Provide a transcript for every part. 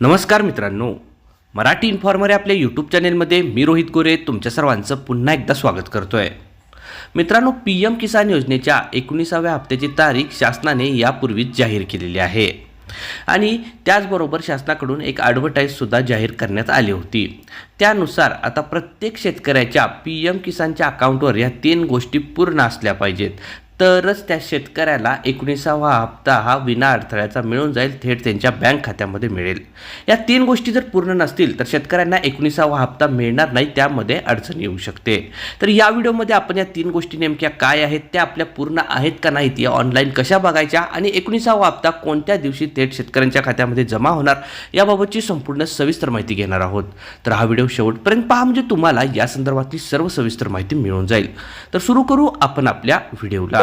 नमस्कार मित्रांनो. मराठी इन्फॉर्मर या आपल्या यूट्यूब चॅनेलमध्ये मी रोहित गोरे तुमच्या सर्वांचं पुन्हा एकदा स्वागत करतो आहे मित्रांनो पी एम किसान योजनेच्या एकोणीसाव्या हप्त्याची तारीख शासनाने यापूर्वीच जाहीर केलेली आहे. आणि त्याचबरोबर शासनाकडून एक ॲडव्हर्टाईजसुद्धा जाहीर करण्यात आली होती. त्यानुसार आता प्रत्येक शेतकऱ्याच्या पी एम किसानच्या अकाउंटवर या तीन गोष्टी पूर्ण असल्या पाहिजेत. तरच त्या शेतकऱ्याला एकोणीसावा हप्ता हा विना अडथळ्याचा मिळून जाईल थेट त्यांच्या बँक खात्यामध्ये मिळेल. या तीन गोष्टी जर पूर्ण नसतील तर शेतकऱ्यांना एकोणीसावा हप्ता मिळणार नाही त्यामध्ये अडचण येऊ शकते. तर या व्हिडिओमध्ये आपण या तीन गोष्टी नेमक्या काय आहेत त्या आपल्या पूर्ण आहेत का नाहीत या ऑनलाईन कशा बघायच्या आणि एकोणीसावा हप्ता कोणत्या दिवशी थेट शेतकऱ्यांच्या खात्यामध्ये जमा होणार याबाबतची संपूर्ण सविस्तर माहिती घेणार आहोत. तर हा व्हिडिओ शेवटपर्यंत पहा म्हणजे तुम्हाला या संदर्भातली सर्व सविस्तर माहिती मिळून जाईल. तर सुरू करू आपण आपल्या व्हिडिओला.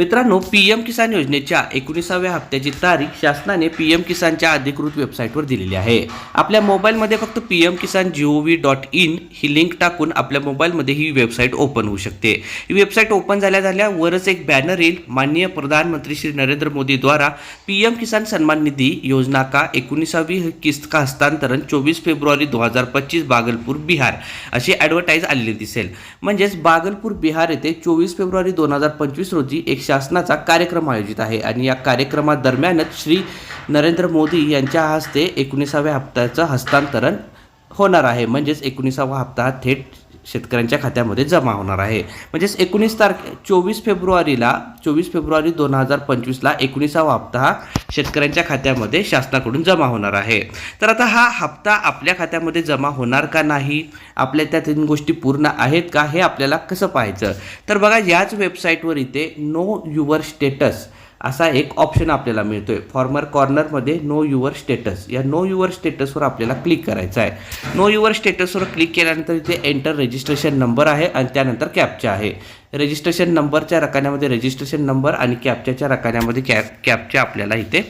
मित्रांनो पी एम किसान योजनेच्या एकोणीसाव्या हप्त्याची तारीख शासनाने पी एम किसानच्या अधिकृत वेबसाईटवर दिलेली आहे. आपल्या मोबाईलमध्ये फक्त P M Kisan G O V dot in he link टाकून आपल्या मोबाईलमध्ये ही वेबसाईट ओपन होऊ शकते. ही वेबसाईट ओपन झाल्या झाल्या वरच एक बॅनर येईल. माननीय प्रधानमंत्री श्री नरेंद्र मोदीद्वारा पी एम किसान सन्मान निधी योजना का एकोणीसावी किस्त का हस्तांतरण चोवीस फेब्रुवारी दोन हजार पच्चीस बागलपूर बिहार अशी ॲडव्हर्टाईज आलेली दिसेल. म्हणजेच बागलपूर बिहार येथे चोवीस फेब्रुवारी दोन हजार पंचवीस रोजी एक शासनाचा कार्यक्रम आयोजित आहे. आणि या कार्यक्रमादरम्यानच श्री नरेंद्र मोदी यांच्या हस्ते एकोणीसाव्या हप्त्याचं हस्तांतरण होणार आहे. म्हणजेच एकोणीसावा हप्ता हा थेट शेतकऱ्यांच्या खात्यामध्ये जमा होणार आहे. म्हणजेच एकोणीस तारखे चोवीस फेब्रुवारीला चोवीस फेब्रुवारी दोन हजार पंचवीसला एकोणीसावा हप्ता हा शेतकऱ्यांच्या खात्यामध्ये शासनाकडून जमा होणार आहे. तर आता हा हप्ता आपल्या खात्यामध्ये जमा होणार का नाही? आपल्या त्या तीन गोष्टी पूर्ण आहेत का? हे आपल्याला कसं पाहायचं? तर बघा याच वेबसाईटवर इथे नो युअर स्टेटस असा एक ऑप्शन आपल्याला मिळतो आहे फॉर्मर कॉर्नरमध्ये नो युअर स्टेटस या नो युअर स्टेटसवर आपल्याला क्लिक करायचं आहे. नो युअर स्टेटसवर क्लिक केल्यानंतर इथे एंटर रजिस्ट्रेशन नंबर आहे आणि त्यानंतर कॅपचा आहे. रजिस्ट्रेशन नंबरच्या रकान्यामध्ये रजिस्ट्रेशन नंबर आणि कॅपच्याच्या रकान्यामध्ये कॅप कॅपच्या आपल्याला इथे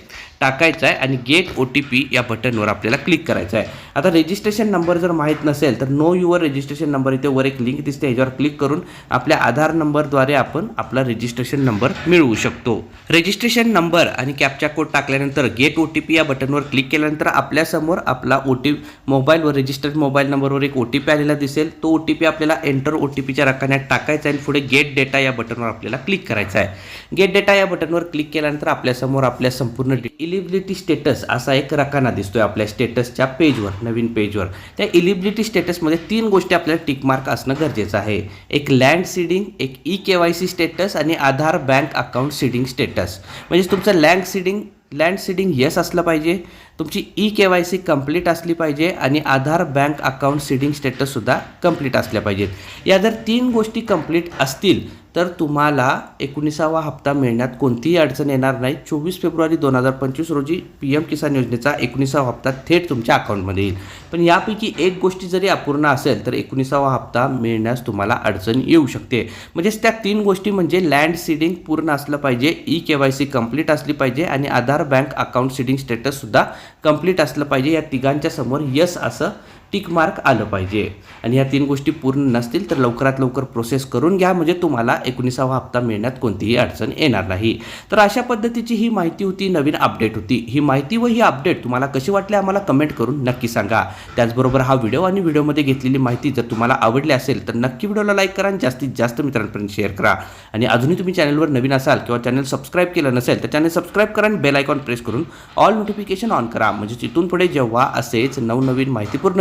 टाकायचा आहे आणि गेट ओ टी पी या बटनवर आपल्याला क्लिक करायचं आहे. आता रजिस्ट्रेशन नंबर जर माहीत नसेल तर नो युअर रजिस्ट्रेशन नंबर इथे वर एक लिंक दिसते ह्याच्यावर क्लिक करून आपल्या आधार नंबरद्वारे आपण आपला रजिस्ट्रेशन नंबर मिळवू शकतो. रजिस्ट्रेशन नंबर आणि कॅपचा कोड टाकल्यानंतर गेट ओ टी पी या बटनवर क्लिक केल्यानंतर आपल्यासमोर आपला ओ टी मोबाईलवर रजिस्टर्ड मोबाईल नंबरवर एक ओ टी पी आलेला दिसेल. तो ओ टी पी आपल्याला एंटर ओ टी पीच्या रकान्यात टाकायचा आहे आणि पुढे गेट डेटा या बटनवर आपल्याला क्लिक करायचा आहे. गेट डेटा या बटनवर क्लिक केल्यानंतर आपल्यासमोर आपल्या संपूर्ण इलिबिलिटी स्टेटस असा एक रकाना दिसतो आहे आपल्या स्टेटसच्या पेजवर नवीन पेजवर त्या इलिबिलिटी स्टेटसमध्ये तीन गोष्टी आपल्याला टिक मार्क असणं गरजेचं आहे. एक लँड सीडिंग एक E K Y C status आणि Aadhaar bank account seeding status म्हणजे तुमचं land seeding land seeding yes असलं पाहिजे. तुमची E K Y C complete असली पाहिजे आणि आधार बँक अकाउंट सीडिंग स्टेटससुद्धा कंप्लीट असल्या पाहिजेत. या जर तीन गोष्टी कंप्लीट असतील तर तुम्हाला एकोणीसावा हप्ता मिळण्यात कोणतीही अडचण येणार नाही. चोवीस फेब्रुवारी दोन हजार पंचवीस रोजी पी एम किसान योजनेचा एकोणीसावा हप्ता थेट तुमच्या अकाउंटमध्ये येईल. पण यापैकी एक गोष्टी जरी अपूर्ण असेल तर एकोणीसावा हप्ता मिळण्यास तुम्हाला अडचण येऊ शकते. म्हणजेच त्या तीन गोष्टी म्हणजे लँड सीडिंग पूर्ण असलं पाहिजे E K Y C complete असली पाहिजे आणि आधार बँक अकाउंट सीडिंग स्टेटससुद्धा कंप्लीट असलं पाहिजे. या तिघांच्या समोर यस असं टिक मार्क आलं पाहिजे. आणि ह्या तीन गोष्टी पूर्ण नसतील तर लवकरात लवकर प्रोसेस करून घ्या म्हणजे तुम्हाला एकोणीसावा हप्ता मिळण्यात कोणतीही अडचण येणार नाही. तर अशा पद्धतीची ही माहिती होती नवीन अपडेट होती. ही माहिती व ही अपडेट तुम्हाला कशी वाटली आम्हाला कमेंट करून नक्की सांगा. त्याचबरोबर हा व्हिडिओ आणि व्हिडिओमध्ये घेतलेली माहिती जर तुम्हाला आवडली असेल तर नक्की व्हिडिओला लाईक करा आणि जास्तीत जास्त मित्रांपर्यंत शेअर करा. आणि अजूनही तुम्ही चॅनलवर नवीन असाल किंवा चॅनल सबस्क्राईब केलं नसेल तर चॅनल सबस्क्राईब करा आणि बेल आयकॉन प्रेस करून ऑल नोटिफिकेशन ऑन करा. म्हणजे तिथून पुढे जेव्हा असेच नवनवीन माहितीपूर्ण